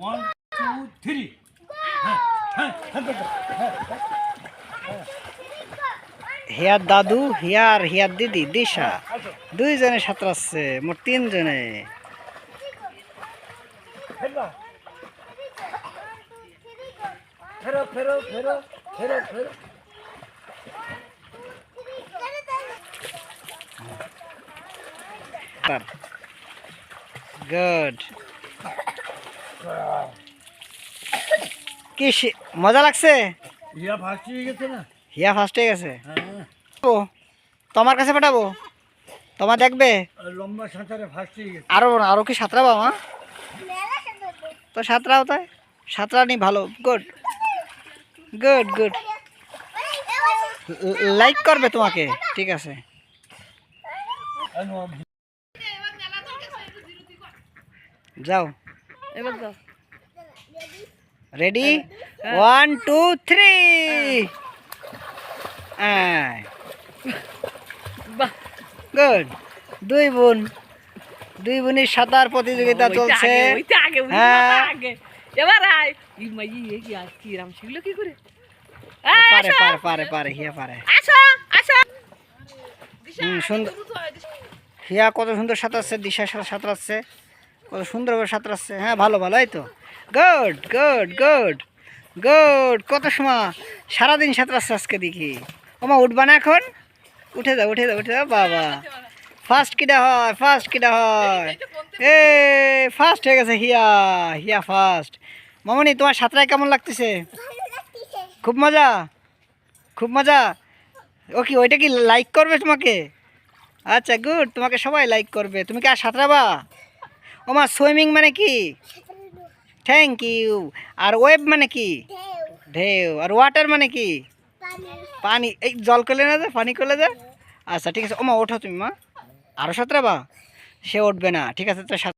One two three হ্যাঁ হ্যাঁ হ্যাঁ হিয়ার দাদু হিয়ার হিয়ার দিদি দিশা। দুইজনে সাঁতরাচ্ছে মোট তিনজনে। ফেরো ফেরো ফেরো ফেরো ফেরো। গুড কি মজা লাগছে? ইয়া ফাঁসি গেছে না? হিয়া ফার্স্ট হয়ে গেছে? হ্যাঁ ও, তোমার কাছে পাঠাবো? তোমার দেখবে? লম্বা সাঁতারে ফাঁসি গেছে। আরও আরও কি সাঁতরাবো মা? তো সাঁতরাও তাই সাঁতরানি ভালো। গুড গুড গুড লাইক করবে তোমাকে। ঠিক আছে। যাও। এবার ready one two three good দুই বোন। দুই বোনের সাঁতার প্রতিযোগিতা চলছে। হ্যাঁ। পারে পারে পারে পারে হিয়া পারে। হিয়া কত সুন্দর সাঁতরাচ্ছে দিশার সাথে কত সুন্দরভাবে সাঁতরাচ্ছে। হ্যাঁ ভালো ভালো, এই তো। গুড গুড গুড গুড কত সময়? সারাদিন সাঁতরাচ্ছে আজকে দেখি। ওমা উঠবা না এখন? উঠে যাও উঠে যাও উঠে যাও। বাবা। ফার্স্ট কিটা হয় ফার্স্ট কিটা হয়। এ ফার্স্ট হয়ে গেছে হিয়া হিয়া ফার্স্ট মামনি, তোমার সাঁতরায় কেমন লাগতেছে? খুব মজা? খুব মজা? ও কি, ওইটা কি লাইক করবে তোমাকে? আচ্ছা গুড তোমাকে সবাই লাইক করবে। তুমি কি আর সাঁতরাবা? ওমা, সুইমিং মানে কি? থ্যাংক ইউ আর ওয়েব মানে কি? ঢেউ। আর ওয়াটার মানে কি? পানি। এই জল করলে না যে, পানি করলে যে? আচ্ছা ঠিক আছে। ওমা, ওঠো তুমি, মা। আরও সাঁতরাবা? সে উঠবে না। ঠিক আছে, তো